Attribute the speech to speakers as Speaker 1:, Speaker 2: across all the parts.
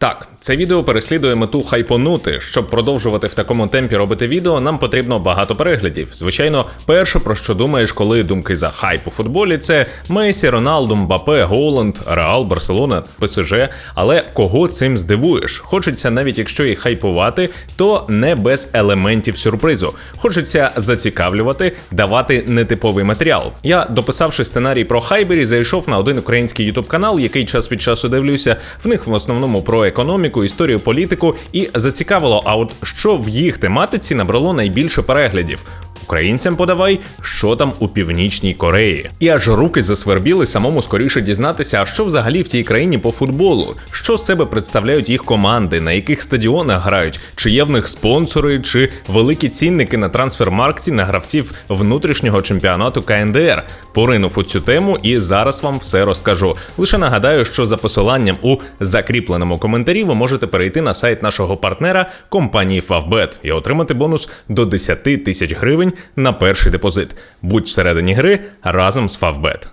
Speaker 1: Так, це відео переслідує мету хайпонути. Щоб продовжувати в такому темпі робити відео, нам потрібно багато переглядів. Звичайно, перше про що думаєш, коли думки за хайп у футболі, це Месі, Роналду, Мбапе, Голланд, Реал, Барселона, ПСЖ. Але кого цим здивуєш? Хочеться, навіть якщо і хайпувати, то не без елементів сюрпризу. Хочеться зацікавлювати, давати нетиповий матеріал. Я, дописавши сценарій про Хайбері, зайшов на один український ютуб канал, який час від часу дивлюся. В них в основному про економіку, історію, політику, і зацікавило, а от що в їх тематиці набрало найбільше переглядів. Українцям подавай, що там у північній Кореї. І аж руки засвербіли самому скоріше дізнатися, а що взагалі в тій країні по футболу, що себе представляють їх команди, на яких стадіонах грають, чи є в них спонсори, чи великі цінники на трансфермаркті на гравців внутрішнього чемпіонату КНДР. Поринув у цю тему і зараз вам все розкажу. Лише нагадаю, що за посиланням у закріпленому коментарі ви можете перейти на сайт нашого партнера компанії Favbet і отримати бонус до 10 тисяч гривень на перший депозит. Будь всередині гри разом з Favbet.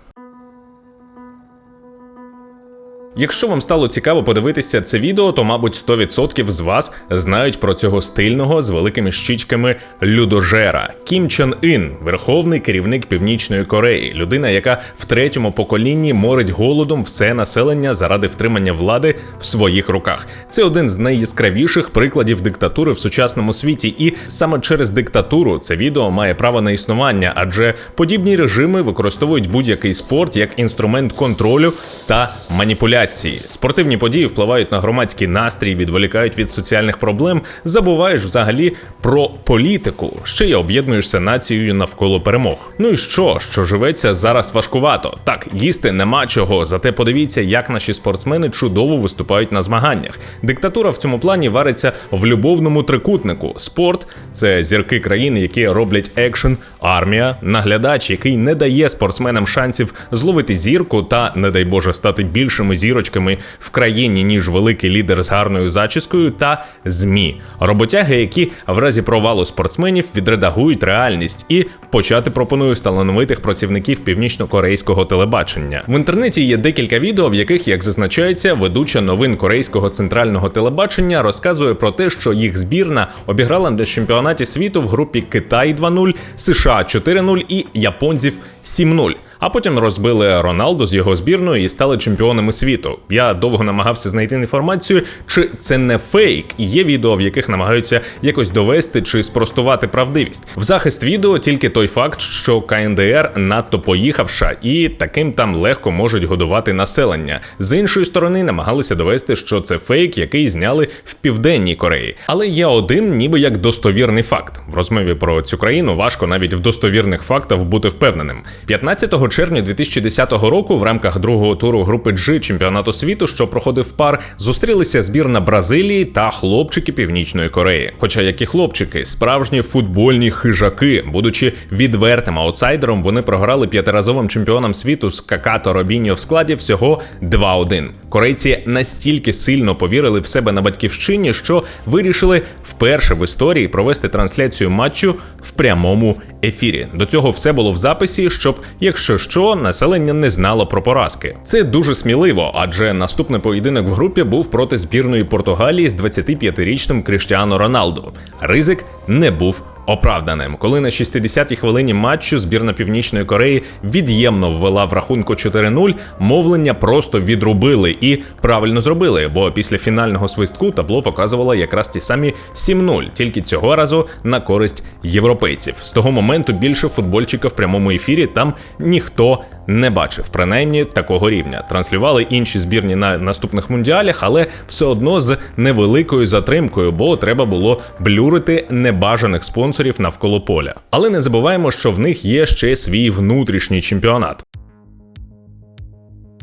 Speaker 1: Якщо вам стало цікаво подивитися це відео, то, мабуть, 100% з вас знають про цього стильного з великими щічками людожера Кім Чен Ін, верховний керівник Північної Кореї, людина, яка в третьому поколінні морить голодом все населення заради втримання влади в своїх руках. Це один з найяскравіших прикладів диктатури в сучасному світі, і саме через диктатуру це відео має право на існування, адже подібні режими використовують будь-який спорт як інструмент контролю та маніпуляції маніпуляції. Спортивні події впливають на громадський настрій, відволікають від соціальних проблем. Забуваєш взагалі про політику, ще й об'єднуєшся нацією навколо перемог. Ну і що, що живеться зараз важкувато? Так, їсти нема чого. Зате подивіться, як наші спортсмени чудово виступають на змаганнях. Диктатура в цьому плані вариться в любовному трикутнику. Спорт це зірки країни, які роблять екшен, армія, наглядач, який не дає спортсменам шансів зловити зірку та, не дай Боже, стати більшими зірками зірочками в країні, ніж великий лідер з гарною зачіскою, та змі роботяги, які в разі провалу спортсменів відредагують реальність і почати пропоную з талановитих працівників північно-корейського телебачення. В інтернеті є декілька відео, в яких, як зазначається, ведуча новин корейського центрального телебачення розказує про те, що їх збірна обіграла на чемпіонаті світу в групі Китай 2-0, США 4-0 і японців 7-0 а потім розбили Роналду з його збірною і стали чемпіонами світу. Я довго намагався знайти інформацію, чи це не фейк, і є відео, в яких намагаються якось довести чи спростувати правдивість. В захист відео тільки той факт, що КНДР надто поїхавша, і таким там легко можуть годувати населення. З іншої сторони, намагалися довести, що це фейк, який зняли в південній Кореї. Але є один, ніби як достовірний факт. В розмові про цю країну важко навіть в достовірних фактах бути впевненим. 15 червня 2010 року в рамках другого туру групи G чемпіонату світу, що проходив пар, зустрілися збірна Бразилії та хлопчики Північної Кореї. Хоча які хлопчики, справжні футбольні хижаки, будучи відвертим аутсайдером, вони програли п'ятиразовим чемпіонам світу з Какато Робіньо в складі всього 2-1. Корейці настільки сильно повірили в себе на батьківщині, що вирішили вперше в історії провести трансляцію матчу в прямому ефірі. До цього все було в записі, щоб, якщо що, населення не знало про поразки. Це дуже сміливо, адже наступний поєдинок в групі був проти збірної Португалії з 25-річним Кріштіано Роналду. Ризик не був оправданим. Коли на 60-й хвилині матчу збірна Північної Кореї від'ємно ввела в рахунку 4-0, мовлення просто відрубили і правильно зробили, бо після фінального свистку табло показувало якраз ті самі 7-0, тільки цього разу на користь європейців. З того моменту більше футбольчика в прямому ефірі там ніхто не бачив, принаймні такого рівня. Транслювали інші збірні на наступних мундіалях, але все одно з невеликою затримкою, бо треба було блюрити небажаних спонсорів навколо поля. Але не забуваємо, що в них є ще свій внутрішній чемпіонат.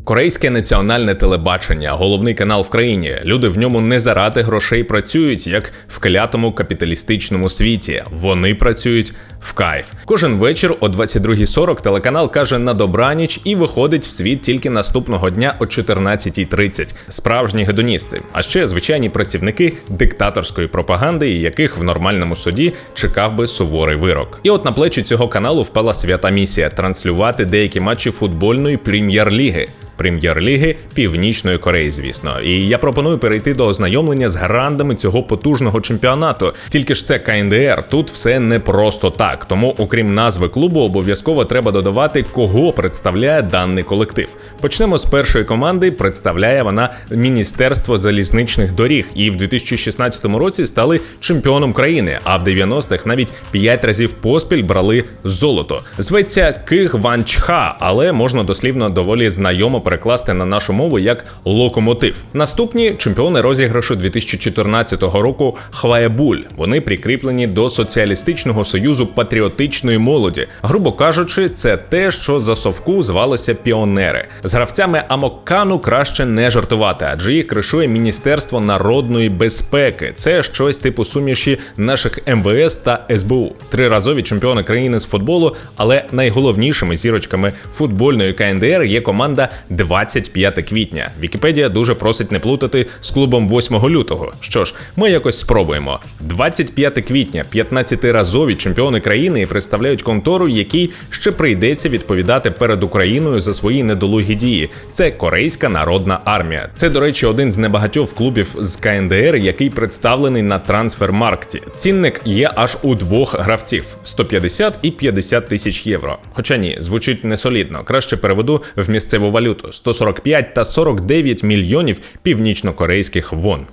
Speaker 1: Корейське національне телебачення, головний канал в країні. Люди в ньому не заради грошей працюють, як в клятому капіталістичному світі. Вони працюють в кайф. Кожен вечір о 22.40 телеканал каже на добраніч і виходить в світ тільки наступного дня о 14.30. Справжні гедоністи, а ще звичайні працівники диктаторської пропаганди, яких в нормальному суді чекав би суворий вирок. І от на плечі цього каналу впала свята місія транслювати деякі матчі футбольної прем'єр-ліги. Прем'єр-ліги Північної Кореї, звісно. І я пропоную перейти до ознайомлення з грандами цього потужного чемпіонату. Тільки ж це КНДР. Тут все не просто так. Тому, окрім назви клубу, обов'язково треба додавати, кого представляє даний колектив. Почнемо з першої команди. Представляє вона Міністерство залізничних доріг, і в 2016 році стали чемпіоном країни. А в 90-х навіть 5 разів поспіль брали золото. Зветься Киг Ван Чха, але можна дослівно доволі знайомо перекласти на нашу мову як локомотив. Наступні чемпіони розіграшу 2014 року Хваєбуль. Вони прикріплені до соціалістичного союзу патріотичної молоді. Грубо кажучи, це те, що за совку звалося піонери. З гравцями Амоккану краще не жартувати, адже їх кришує Міністерство народної безпеки. Це щось типу суміші наших МВС та СБУ. Триразові чемпіони країни з футболу, але найголовнішими зірочками футбольної КНДР є команда 25 квітня. Вікіпедія дуже просить не плутати з клубом 8 лютого. Що ж, ми якось спробуємо. 25 квітня, 15-разові чемпіони країни представляють контору, якій ще прийдеться відповідати перед Україною за свої недолугі дії. Це Корейська народна армія. Це, до речі, один з небагатьох клубів з КНДР, який представлений на трансфермаркті. Цінник є аж у двох гравців: 150 і 50 тисяч євро. Хоча ні, звучить не солідно. Краще переведу в місцеву валюту: 145 та 49 мільйонів північнокорейських вон.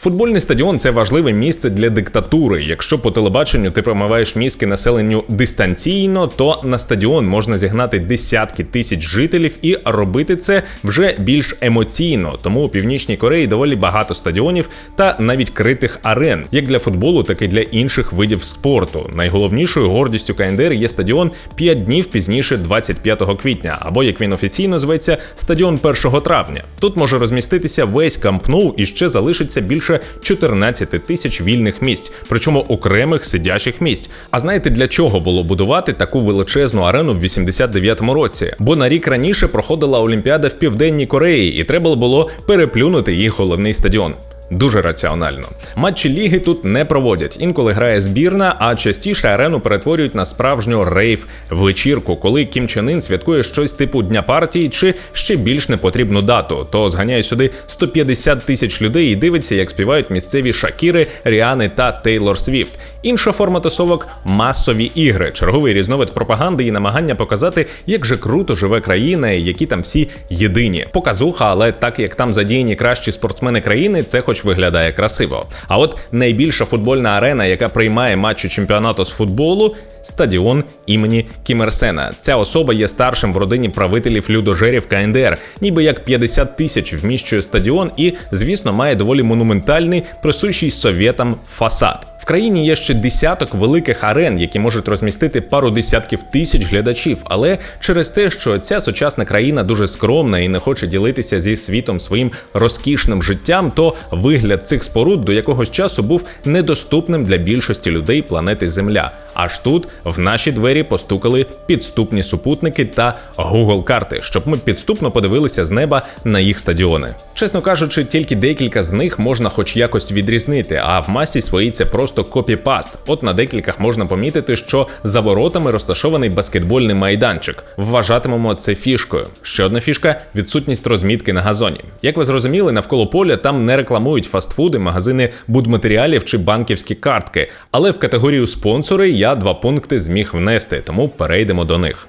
Speaker 1: Футбольний стадіон це важливе місце для диктатури. Якщо по телебаченню ти промиваєш мізки населенню дистанційно, то на стадіон можна зігнати десятки тисяч жителів і робити це вже більш емоційно. Тому у північній Кореї доволі багато стадіонів та навіть критих арен, як для футболу, так і для інших видів спорту. Найголовнішою гордістю КНДР є стадіон 5 днів пізніше, 25 квітня, або як він офіційно зветься, стадіон 1 травня. Тут може розміститися весь кампноу і ще залишиться більше більше 14 тисяч вільних місць, причому окремих сидячих місць. А знаєте для чого було будувати таку величезну арену в 89-му році? Бо на рік раніше проходила Олімпіада в Південній Кореї, і треба було переплюнути їх головний стадіон. Дуже раціонально. Матчі ліги тут не проводять. Інколи грає збірна, а частіше арену перетворюють на справжню рейв вечірку, коли Кім Чен Ін святкує щось типу дня партії чи ще більш непотрібну дату. То зганяє сюди 150 тисяч людей і дивиться, як співають місцеві Шакіри, Ріани та Тейлор Свіфт. Інша форма тусовок масові ігри, черговий різновид пропаганди і намагання показати, як же круто живе країна, і які там всі єдині. Показуха, але так як там задіяні кращі спортсмени країни, це хоч виглядає красиво. А от найбільша футбольна арена, яка приймає матчі чемпіонату з футболу. Стадіон імені Кімерсена. Ця особа є старшим в родині правителів людожерів КНДР, ніби як 50 тисяч вміщує стадіон, і, звісно, має доволі монументальний, присущий совєтам фасад країні є ще десяток великих арен, які можуть розмістити пару десятків тисяч глядачів. Але через те, що ця сучасна країна дуже скромна і не хоче ділитися зі світом своїм розкішним життям, то вигляд цих споруд до якогось часу був недоступним для більшості людей планети Земля. Аж тут в наші двері постукали підступні супутники та Google карти, щоб ми підступно подивилися з неба на їх стадіони. Чесно кажучи, тільки декілька з них можна хоч якось відрізнити, а в масі своїй це просто копіпаст. От на декількох можна помітити, що за воротами розташований баскетбольний майданчик. Вважатимемо це фішкою. Ще одна фішка відсутність розмітки на газоні. Як ви зрозуміли, навколо поля там не рекламують фастфуди, магазини будматеріалів чи банківські картки. Але в категорію спонсори я два пункти зміг внести, тому перейдемо до них.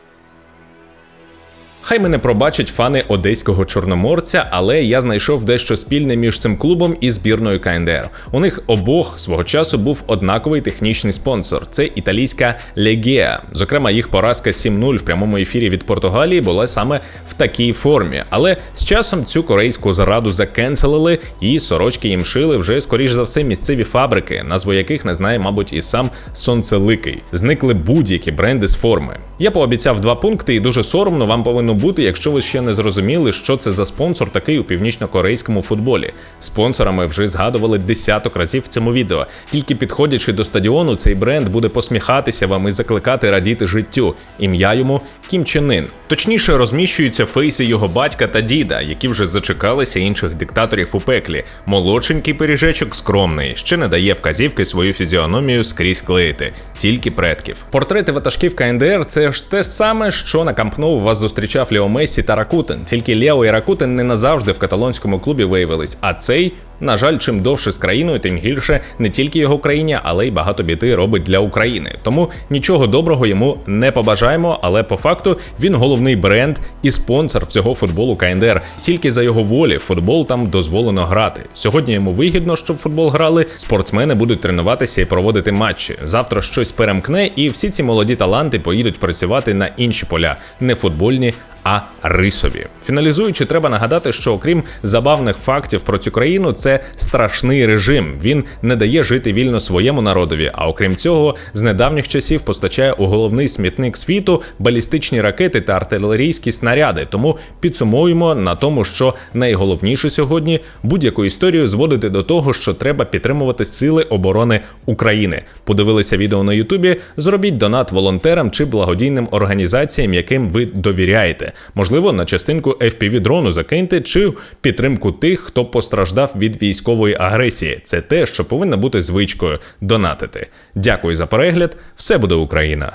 Speaker 1: Хай мене пробачать фани одеського чорноморця, але я знайшов дещо спільне між цим клубом і збірною КНДР. У них обох свого часу був однаковий технічний спонсор. Це італійська Легія. Зокрема, їх поразка 7-0 в прямому ефірі від Португалії була саме в такій формі. Але з часом цю корейську зараду закенселили, і сорочки їм шили вже скоріш за все місцеві фабрики, назву яких не знає, мабуть, і сам Сонцеликий. Зникли будь-які бренди з форми. Я пообіцяв два пункти, і дуже соромно вам повинно бути, якщо ви ще не зрозуміли, що це за спонсор такий у північно-корейському футболі. Спонсорами вже згадували десяток разів в цьому відео. Тільки підходячи до стадіону, цей бренд буде посміхатися вам і закликати радіти життю. Ім'я йому Кім Чен Ін. Точніше розміщуються фейси його батька та діда, які вже зачекалися інших диктаторів у пеклі. Молодшенький пиріжечок скромний, ще не дає вказівки свою фізіономію скрізь клеїти, тільки предків. Портрети ватажків КНДР це ж те саме, що на Кампноу вас зустрічав Лео Мессі та Ракутин. Тільки Лео і Ракутин не назавжди в каталонському клубі виявились. А цей, на жаль, чим довше з країною, тим гірше не тільки його країні, але й багато біди робить для України. Тому нічого доброго йому не побажаємо. Але по факту він головний бренд і спонсор всього футболу КНДР. Тільки за його волі футбол там дозволено грати. Сьогодні йому вигідно, щоб футбол грали. Спортсмени будуть тренуватися і проводити матчі. Завтра щось перемкне, і всі ці молоді таланти поїдуть працювати на інші поля, не футбольні. А рисові фіналізуючи, треба нагадати, що окрім забавних фактів про цю країну, це страшний режим. Він не дає жити вільно своєму народові. А окрім цього, з недавніх часів постачає у головний смітник світу балістичні ракети та артилерійські снаряди. Тому підсумуємо на тому, що найголовніше сьогодні будь-яку історію зводити до того, що треба підтримувати сили оборони України. Подивилися відео на Ютубі. Зробіть донат волонтерам чи благодійним організаціям, яким ви довіряєте. Можливо, на частинку fpv дрону закиньте чи підтримку тих, хто постраждав від військової агресії. Це те, що повинна бути звичкою донатити. Дякую за перегляд. Все буде Україна!